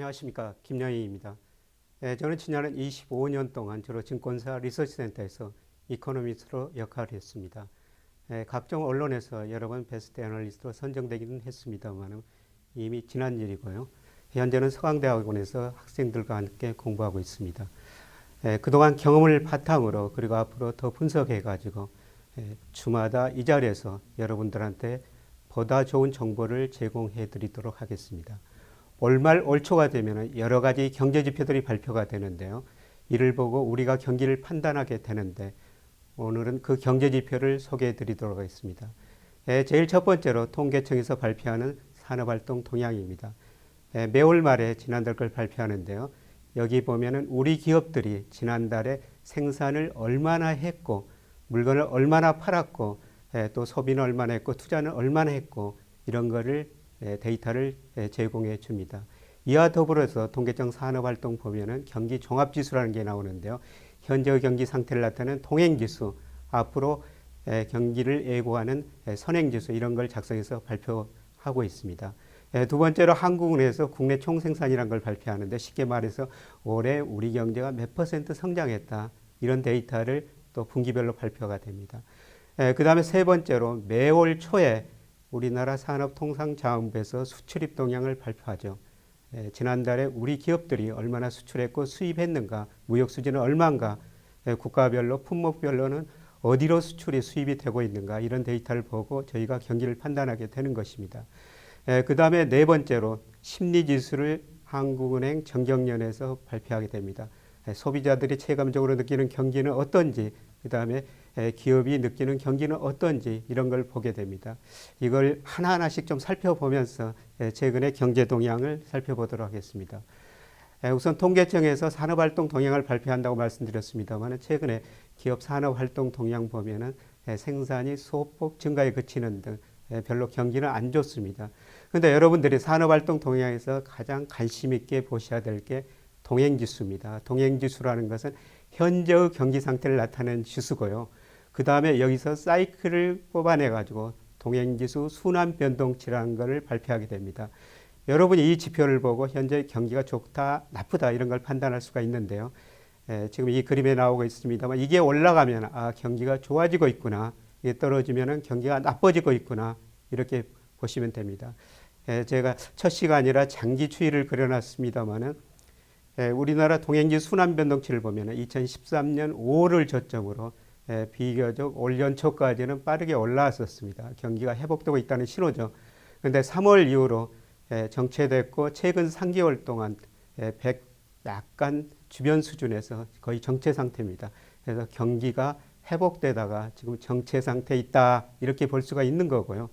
안녕하십니까 김영희입니다. 예, 저는 지난 25년 동안 주로 증권사 리서치센터에서 이코노미스트로 역할을 했습니다. 예, 각종 언론에서 여러 번 베스트 애널리스트로 선정되기는 했습니다만 이미 지난 일이고요. 현재는 서강대학원에서 학생들과 함께 공부하고 있습니다. 예, 그동안 경험을 바탕으로 그리고 앞으로 더 분석해 가지고 예, 주마다 이 자리에서 여러분들한테 보다 좋은 정보를 제공해 드리도록 하겠습니다. 올말 올초가 되면 여러 가지 경제 지표들이 발표가 되는데요. 이를 보고 우리가 경기를 판단하게 되는데 오늘은 그 경제 지표를 소개해 드리도록 하겠습니다. 예, 제일 첫 번째로 통계청에서 발표하는 산업활동 동향입니다. 예, 매월 말에 지난달 걸 발표하는데요. 여기 보면은 우리 기업들이 지난달에 생산을 얼마나 했고 물건을 얼마나 팔았고 예, 또 소비는 얼마나 했고 투자는 얼마나 했고 이런 거를 예, 데이터를 예, 제공해 줍니다. 이와 더불어서 통계청 산업활동 보면은 경기 종합지수라는 게 나오는데요. 현재의 경기 상태를 나타내는 통행지수, 앞으로 예, 경기를 예고하는 예, 선행지수 이런 걸 작성해서 발표하고 있습니다. 예, 두 번째로 한국은행에서 국내 총생산이라는 걸 발표하는데 쉽게 말해서 올해 우리 경제가 몇 퍼센트 성장했다 이런 데이터를 또 분기별로 발표가 됩니다. 그 다음에 세 번째로 매월 초에 우리나라 산업통상자원부에서 수출입 동향을 발표하죠. 예, 지난달에 우리 기업들이 얼마나 수출했고 수입했는가, 무역 수지는 얼마인가, 예, 국가별로 품목별로는 어디로 수출이 수입이 되고 있는가 이런 데이터를 보고 저희가 경기를 판단하게 되는 것입니다. 예, 그 다음에 네 번째로 심리지수를 한국은행 정경련에서 발표하게 됩니다. 예, 소비자들이 체감적으로 느끼는 경기는 어떤지, 그 다음에 기업이 느끼는 경기는 어떤지 이런 걸 보게 됩니다. 이걸 하나하나씩 좀 살펴보면서 최근의 경제 동향을 살펴보도록 하겠습니다. 우선 통계청에서 산업활동 동향을 발표한다고 말씀드렸습니다만 최근에 기업 산업활동 동향 보면은 생산이 소폭 증가에 그치는 등 별로 경기는 안 좋습니다. 그런데 여러분들이 산업활동 동향에서 가장 관심 있게 보셔야 될 게 동행지수입니다. 동행지수라는 것은 현재의 경기 상태를 나타내는 지수고요. 그 다음에 여기서 사이클을 뽑아내 가지고 동행지수 순환 변동치라는 것을 발표하게 됩니다. 여러분이 이 지표를 보고 현재 경기가 좋다, 나쁘다 이런 걸 판단할 수가 있는데요. 에, 지금 이 그림에 나오고 있습니다만 이게 올라가면 아 경기가 좋아지고 있구나, 이게 떨어지면 경기가 나빠지고 있구나 이렇게 보시면 됩니다. 에, 제가 첫 시간이라 장기 추이를 그려놨습니다만은 우리나라 동행지 순환 변동치를 보면 2013년 5월을 저점으로 예, 비교적 올 연초까지는 빠르게 올라왔었습니다. 경기가 회복되고 있다는 신호죠. 그런데 3월 이후로 예, 정체됐고 최근 3개월 동안 100 예, 약간 주변 수준에서 거의 정체 상태입니다. 그래서 경기가 회복되다가 지금 정체 상태에 있다 이렇게 볼 수가 있는 거고요.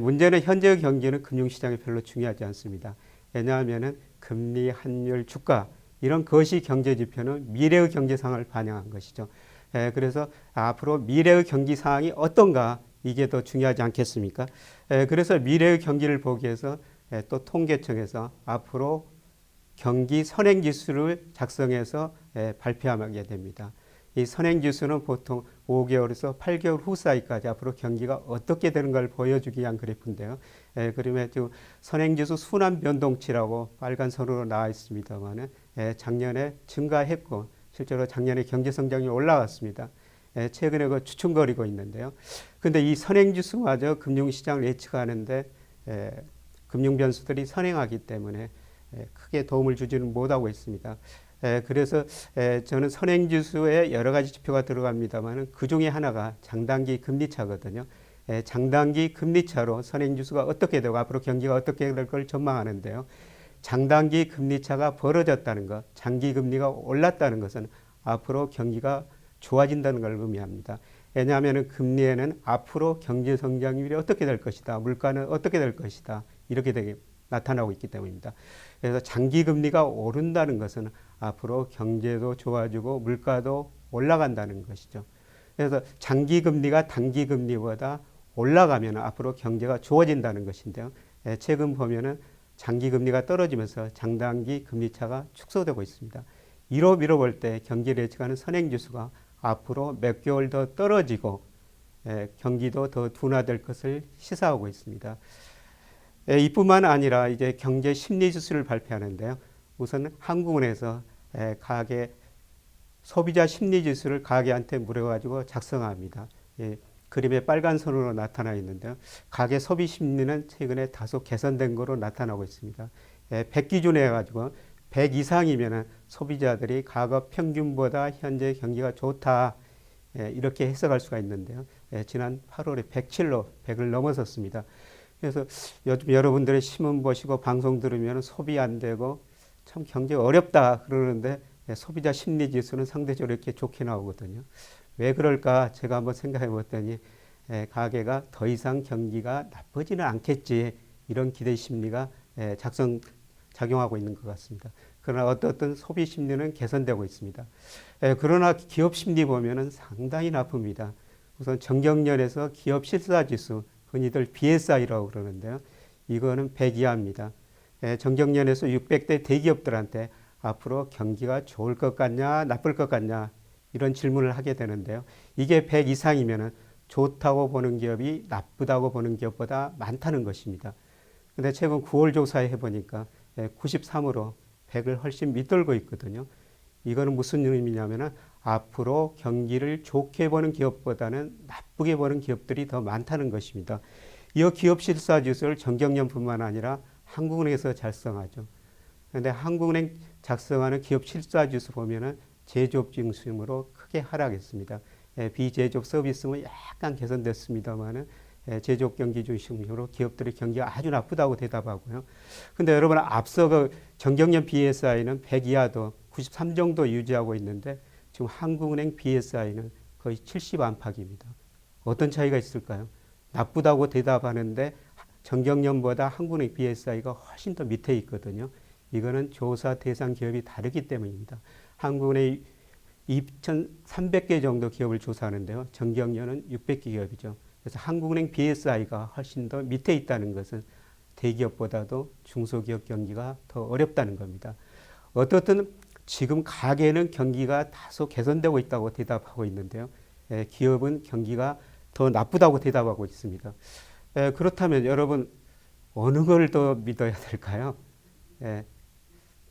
문제는 현재 경기는 금융시장에 별로 중요하지 않습니다. 왜냐하면 금리, 환율, 주가 이런 것이 경제 지표는 미래의 경제 상황을 반영한 것이죠. 예, 그래서 앞으로 미래의 경기 상황이 어떤가 이게 더 중요하지 않겠습니까? 예, 그래서 미래의 경기를 보기 위해서 예, 또 통계청에서 앞으로 경기 선행 지수를 작성해서 발표하게 됩니다. 이 선행 지수는 보통 5개월에서 8개월 후 사이까지 앞으로 경기가 어떻게 되는 걸 보여주기 위한 그래프인데요. 예, 그러면 지금 선행 지수 순환 변동치라고 빨간 선으로 나와 있습니다만은 예, 작년에 증가했고 실제로 작년에 경제 성장이 올라왔습니다. 예, 최근에 그 추춤거리고 있는데요. 근데 이 선행지수마저 금융시장을 예측하는데 예, 금융 변수들이 선행하기 때문에 예, 크게 도움을 주지는 못하고 있습니다. 예, 그래서 예, 저는 선행지수에 여러 가지 지표가 들어갑니다만 그 중에 하나가 장단기 금리차거든요. 예, 장단기 금리차로 선행지수가 어떻게 되고 앞으로 경기가 어떻게 될 걸 전망하는데요. 장단기 금리차가 벌어졌다는 것, 장기 금리가 올랐다는 것은 앞으로 경기가 좋아진다는 걸 의미합니다. 왜냐하면 금리에는 앞으로 경제 성장률이 어떻게 될 것이다, 물가는 어떻게 될 것이다 이렇게 되게 나타나고 있기 때문입니다. 그래서 장기 금리가 오른다는 것은 앞으로 경제도 좋아지고 물가도 올라간다는 것이죠. 그래서 장기 금리가 단기 금리보다 올라가면 앞으로 경제가 좋아진다는 것인데요. 예, 최근 보면은 장기 금리가 떨어지면서 장단기 금리 차가 축소되고 있습니다. 이로 미뤄볼 때 경기를 예측하는 선행지수가 앞으로 몇 개월 더 떨어지고 예, 경기도 더 둔화될 것을 시사하고 있습니다. 예, 이뿐만 아니라 이제 경제 심리 지수를 발표하는데요. 우선 한국은행에서 에, 가계 소비자 심리 지수를 가계한테 물어가지고 작성합니다. 예, 그림에 빨간 선으로 나타나 있는데요. 가계 소비 심리는 최근에 다소 개선된 거로 나타나고 있습니다. 예, 100 기준에 해가지고 100 이상이면 소비자들이 과거 평균보다 현재 경기가 좋다. 예, 이렇게 해석할 수가 있는데요. 예, 지난 8월에 107로 100을 넘어섰습니다. 그래서 요즘 여러분들의 신문 보시고 방송 들으면 소비 안 되고 참 경제 어렵다 그러는데 예, 소비자 심리 지수는 상대적으로 이렇게 좋게 나오거든요. 왜 그럴까 제가 한번 생각해 봤더니 예, 가게가 더 이상 경기가 나쁘지는 않겠지 이런 기대 심리가 예, 작성 작용하고 있는 것 같습니다. 그러나 어떻든 소비 심리는 개선되고 있습니다. 예, 그러나 기업 심리 보면은 상당히 나쁩니다. 우선 정경련에서 기업 실사 지수 흔히들 BSI라고 그러는데요. 이거는 100 이하입니다. 예, 정경련에서 600대 대기업들한테 앞으로 경기가 좋을 것 같냐, 나쁠 것 같냐 이런 질문을 하게 되는데요. 이게 100 이상이면은 좋다고 보는 기업이 나쁘다고 보는 기업보다 많다는 것입니다. 근데 최근 9월 조사에 해보니까 93으로 100을 훨씬 밑돌고 있거든요. 이거는 무슨 의미냐면은 앞으로 경기를 좋게 보는 기업보다는 나쁘게 보는 기업들이 더 많다는 것입니다. 이 기업 실사 지수를 정경련뿐만 아니라 한국은행에서 작성하죠. 그런데 한국은행 작성하는 기업 실사 지수 보면은 제조업 중심으로 크게 하락했습니다. 예, 비제조업 서비스는 약간 개선됐습니다만은 예, 제조업 경기 중심으로 기업들의 경기가 아주 나쁘다고 대답하고요. 근데 여러분 앞서 그 정경련 BSI는 100 이하도 93 정도 유지하고 있는데 지금 한국은행 BSI는 거의 70 안팎입니다. 어떤 차이가 있을까요? 나쁘다고 대답하는데 정경련보다 한국은행 BSI가 훨씬 더 밑에 있거든요. 이거는 조사 대상 기업이 다르기 때문입니다. 한국은행 2,300개 정도 기업을 조사하는데요. 정경련은 600개 기업이죠. 그래서 한국은행 BSI가 훨씬 더 밑에 있다는 것은 대기업보다도 중소기업 경기가 더 어렵다는 겁니다. 어떻든 지금 가게는 경기가 다소 개선되고 있다고 대답하고 있는데요. 예, 기업은 경기가 더 나쁘다고 대답하고 있습니다. 예, 그렇다면 여러분 어느 걸 더 믿어야 될까요? 예,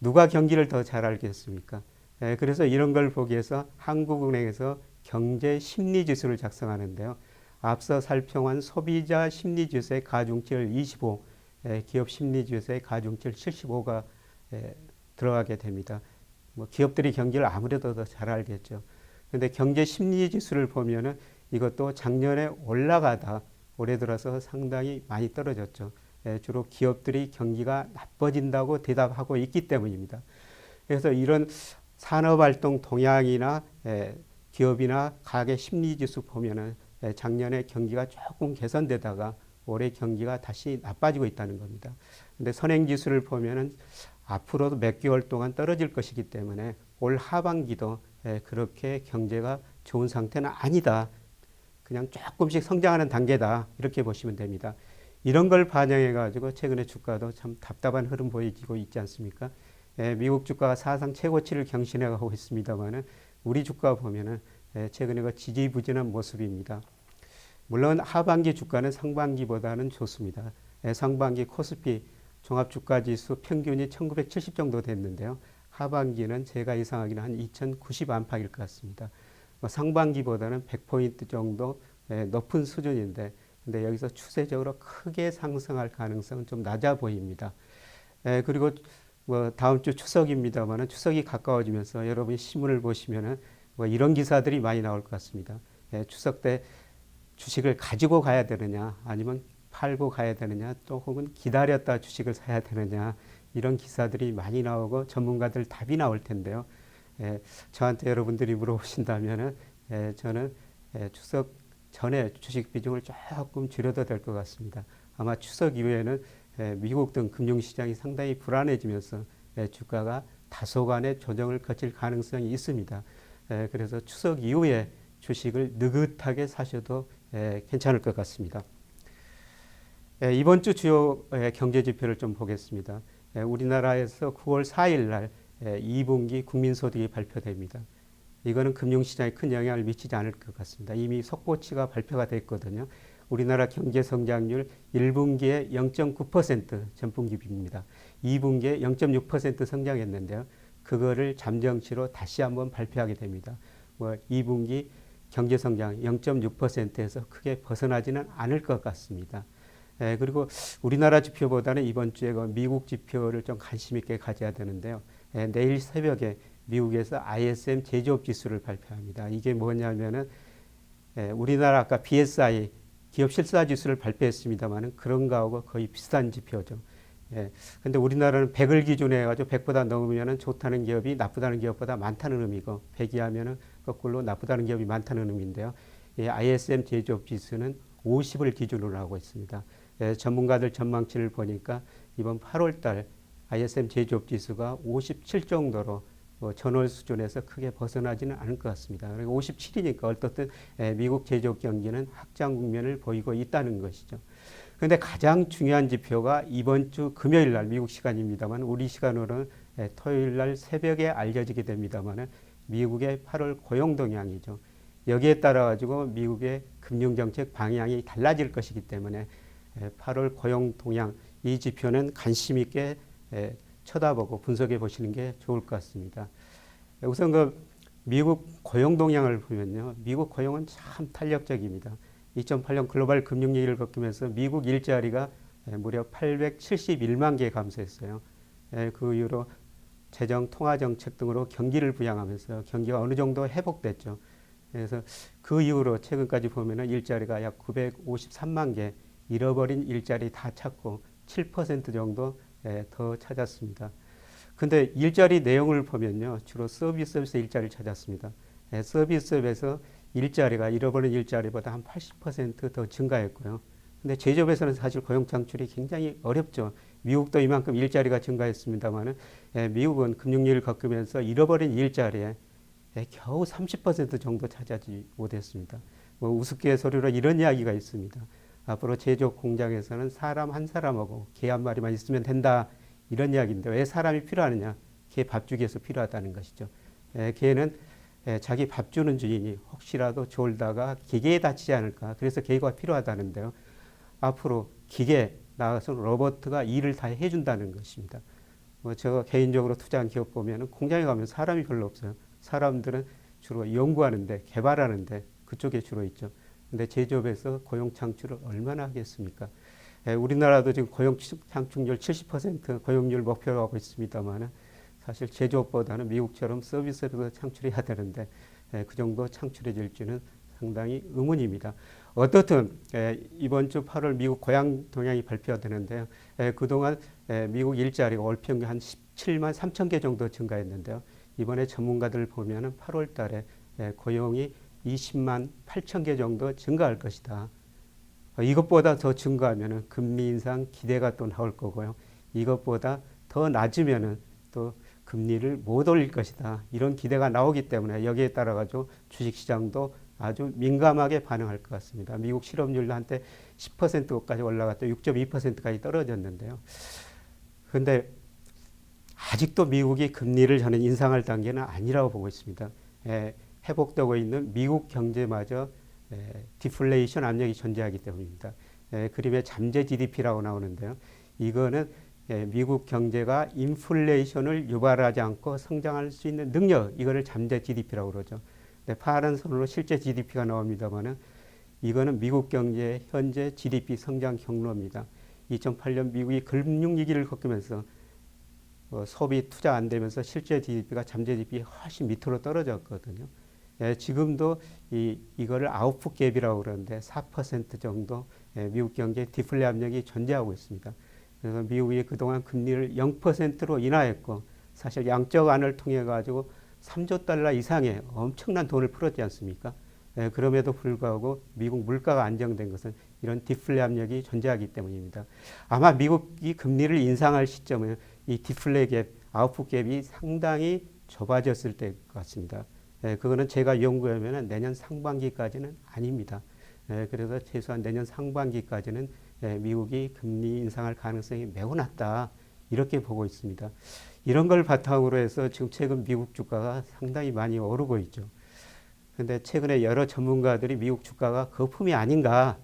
누가 경기를 더 잘 알겠습니까? 예, 그래서 이런 걸 보기 위해서 한국은행에서 경제 심리 지수를 작성하는데요. 앞서 살펴본 소비자 심리 지수의 가중치를 25, 예, 기업 심리 지수의 가중치를 75가 예, 들어가게 됩니다. 뭐 기업들이 경기를 아무래도 더 잘 알겠죠. 그런데 경제 심리 지수를 보면은 이것도 작년에 올라가다 올해 들어서 상당히 많이 떨어졌죠. 예, 주로 기업들이 경기가 나빠진다고 대답하고 있기 때문입니다. 그래서 이런 산업활동 동향이나 예, 기업이나 가계 심리지수 보면은 예, 작년에 경기가 조금 개선되다가 올해 경기가 다시 나빠지고 있다는 겁니다. 근데 선행지수를 보면은 앞으로도 몇 개월 동안 떨어질 것이기 때문에 올 하반기도 예, 그렇게 경제가 좋은 상태는 아니다. 그냥 조금씩 성장하는 단계다. 이렇게 보시면 됩니다. 이런 걸 반영해 가지고 최근에 주가도 참 답답한 흐름 보이고 있지 않습니까? 예, 미국 주가가 사상 최고치를 경신해 가고 있습니다만은 우리 주가 보면은 예, 최근에 그 지지부진한 모습입니다. 물론 하반기 주가는 상반기보다는 좋습니다. 예, 상반기 코스피 종합주가지수 평균이 1970 정도 됐는데요. 하반기는 제가 예상하기는 한 2090 안팎일 것 같습니다. 뭐 상반기보다는 100포인트 정도 예, 높은 수준인데 근데 여기서 추세적으로 크게 상승할 가능성은 좀 낮아 보입니다. 예, 그리고 뭐 다음 주 추석입니다만은 추석이 가까워지면서 여러분이 신문을 보시면은 뭐 이런 기사들이 많이 나올 것 같습니다. 예, 추석 때 주식을 가지고 가야 되느냐 아니면 팔고 가야 되느냐 또 혹은 기다렸다 주식을 사야 되느냐 이런 기사들이 많이 나오고 전문가들 답이 나올 텐데요. 예, 저한테 여러분들이 물어보신다면은 예, 저는 예, 추석 전에 주식 비중을 조금 줄여도 될 것 같습니다. 아마 추석 이후에는 예, 미국 등 금융시장이 상당히 불안해지면서 예, 주가가 다소간의 조정을 거칠 가능성이 있습니다. 예, 그래서 추석 이후에 주식을 느긋하게 사셔도 괜찮을 것 같습니다. 이번 주 주요 경제 지표를 좀 보겠습니다. 우리나라에서 9월 4일 날 2분기 국민소득이 발표됩니다. 이거는 금융시장에 큰 영향을 미치지 않을 것 같습니다. 이미 속보치가 발표가 됐거든요. 우리나라 경제 성장률 1분기에 0.9% 전분기 비입니다. 2분기에 0.6% 성장했는데요. 그거를 잠정치로 다시 한번 발표하게 됩니다. 뭐 2분기 경제 성장 0.6%에서 크게 벗어나지는 않을 것 같습니다. 예, 그리고 우리나라 지표보다는 이번 주에 그 미국 지표를 좀 관심 있게 가져야 되는데요. 예, 내일 새벽에 미국에서 ISM 제조업 지수를 발표합니다. 이게 뭐냐면은 예, 우리나라 아까 BSI 기업 실사 지수를 발표했습니다만은 그런 거하고 거의 비슷한 지표죠. 예. 근데 우리나라는 100을 기준으로 해가지고 100보다 넘으면은 좋다는 기업이 나쁘다는 기업보다 많다는 의미고 100이 하면은 거꾸로 나쁘다는 기업이 많다는 의미인데요. 이 ISM 제조업 지수는 50을 기준으로 하고 있습니다. 예, 전문가들 전망치를 보니까 이번 8월 달 ISM 제조업 지수가 57 정도로 뭐 전월 수준에서 크게 벗어나지는 않을 것 같습니다. 그리고 57이니까 어떻든 예, 미국 제조업 경기는 확장 국면을 보이고 있다는 것이죠. 그런데 가장 중요한 지표가 이번 주 금요일 날 미국 시간입니다만 우리 시간으로는 예, 토요일 날 새벽에 알려지게 됩니다만 미국의 8월 고용 동향이죠. 여기에 따라 가지고 미국의 금융 정책 방향이 달라질 것이기 때문에 8월 고용 동향 이 지표는 관심 있게 쳐다보고 분석해 보시는 게 좋을 것 같습니다. 우선 그 미국 고용 동향을 보면요. 미국 고용은 참 탄력적입니다. 2008년 글로벌 금융위기를 겪으면서 미국 일자리가 무려 871만 개 감소했어요. 그 이후로 재정 통화 정책 등으로 경기를 부양하면서 경기가 어느 정도 회복됐죠. 그래서 그 이후로 최근까지 보면은 일자리가 약 953만 개 잃어버린 일자리 다 찾고 7% 정도 더 찾았습니다. 근데 일자리 내용을 보면요. 주로 서비스업에서 일자리를 찾았습니다. 서비스업에서 일자리가 잃어버린 일자리보다 한 80%더 증가했고요. 근데 제조업에서는 사실 고용 창출이 굉장히 어렵죠. 미국도 이만큼 일자리가 증가했습니다만은 미국은 금융위기를 겪으면서 잃어버린 일자리에 겨우 30% 정도 차지하지 못했습니다. 뭐 우스갯소리로 이런 이야기가 있습니다. 앞으로 제조업 공장에서는 사람 한 사람하고 개 한 마리만 있으면 된다 이런 이야기인데 왜 사람이 필요하느냐? 개 밥 주기 위해서 필요하다는 것이죠. 에, 개는 에, 자기 밥 주는 주인이 혹시라도 졸다가 기계에 다치지 않을까 그래서 개가 필요하다는데요. 앞으로 기계 나가서 로버트가 일을 다 해준다는 것입니다. 뭐 제가 개인적으로 투자한 기업 보면은 공장에 가면 사람이 별로 없어요. 사람들은 주로 연구하는데 개발하는데 그쪽에 주로 있죠. 근데 제조업에서 고용 창출을 얼마나 하겠습니까? 예, 우리나라도 지금 고용 창출률 70% 고용률 목표로 하고 있습니다만은 사실 제조업보다는 미국처럼 서비스에서 창출해야 되는데 예, 그 정도 창출해질지는 상당히 의문입니다. 어떻든 예, 이번 주 8월 미국 고향 동향이 발표되는데요. 예, 그동안 예, 미국 일자리가 월 평균 한 17만 3천 개 정도 증가했는데요. 이번에 전문가들 보면은 8월 달에 예, 고용이 20만 8천 개 정도 증가할 것이다. 이것보다 더 증가하면 금리 인상 기대가 또 나올 거고요. 이것보다 더 낮으면 또 금리를 못 올릴 것이다. 이런 기대가 나오기 때문에 여기에 따라 가지고 주식시장도 아주 민감하게 반응할 것 같습니다. 미국 실업률도 한때 10%까지 올라갔다 6.2%까지 떨어졌는데요. 그런데 아직도 미국이 금리를 저는 인상할 단계는 아니라고 보고 있습니다. 예, 회복되고 있는 미국 경제마저 에, 디플레이션 압력이 존재하기 때문입니다. 에, 그림에 잠재 GDP라고 나오는데요. 이거는 에, 미국 경제가 인플레이션을 유발하지 않고 성장할 수 있는 능력, 이거를 잠재 GDP라고 그러죠. 네, 파란 선으로 실제 GDP가 나옵니다만은 이거는 미국 경제의 현재 GDP 성장 경로입니다. 2008년 미국이 금융 위기를 겪으면서 어, 소비 투자 안 되면서 실제 GDP가 잠재 GDP 훨씬 밑으로 떨어졌거든요. 예, 지금도 이, 이거를 아웃풋 갭이라고 그러는데 4% 정도 예, 미국 경제 디플레 압력이 존재하고 있습니다. 그래서 미국이 그동안 금리를 0%로 인하했고 사실 양적 안을 통해 가지고 3조 달러 이상의 엄청난 돈을 풀었지 않습니까? 예, 그럼에도 불구하고 미국 물가가 안정된 것은 이런 디플레 압력이 존재하기 때문입니다. 아마 미국이 금리를 인상할 시점은 이 디플레 갭, 아웃풋 갭이 상당히 좁아졌을 때 같습니다. 예, 그거는 제가 연구하면 내년 상반기까지는 아닙니다. 예, 그래서 최소한 내년 상반기까지는 예, 미국이 금리 인상할 가능성이 매우 낮다. 이렇게 보고 있습니다. 이런 걸 바탕으로 해서 지금 최근 미국 주가가 상당히 많이 오르고 있죠. 근데 최근에 여러 전문가들이 미국 주가가 거품이 아닌가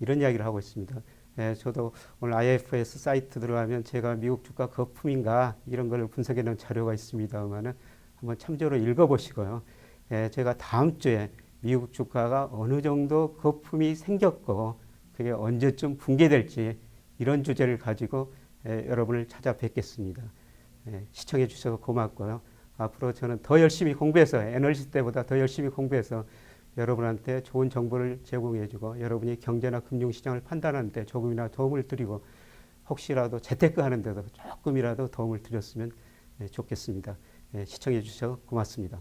이런 이야기를 하고 있습니다. 예, 저도 오늘 IFS 사이트 들어가면 제가 미국 주가 거품인가 이런 걸 분석해 놓은 자료가 있습니다만은 한번 참조로 읽어보시고요. 예, 제가 다음 주에 미국 주가가 어느 정도 거품이 생겼고 그게 언제쯤 붕괴될지 이런 주제를 가지고 예, 여러분을 찾아뵙겠습니다. 예, 시청해 주셔서 고맙고요. 앞으로 저는 더 열심히 공부해서 에너지 때보다 더 열심히 공부해서 여러분한테 좋은 정보를 제공해주고 여러분이 경제나 금융시장을 판단하는데 조금이나 도움을 드리고 혹시라도 재테크 하는데도 조금이라도 도움을 드렸으면 예, 좋겠습니다. 예, 시청해 주셔서 고맙습니다.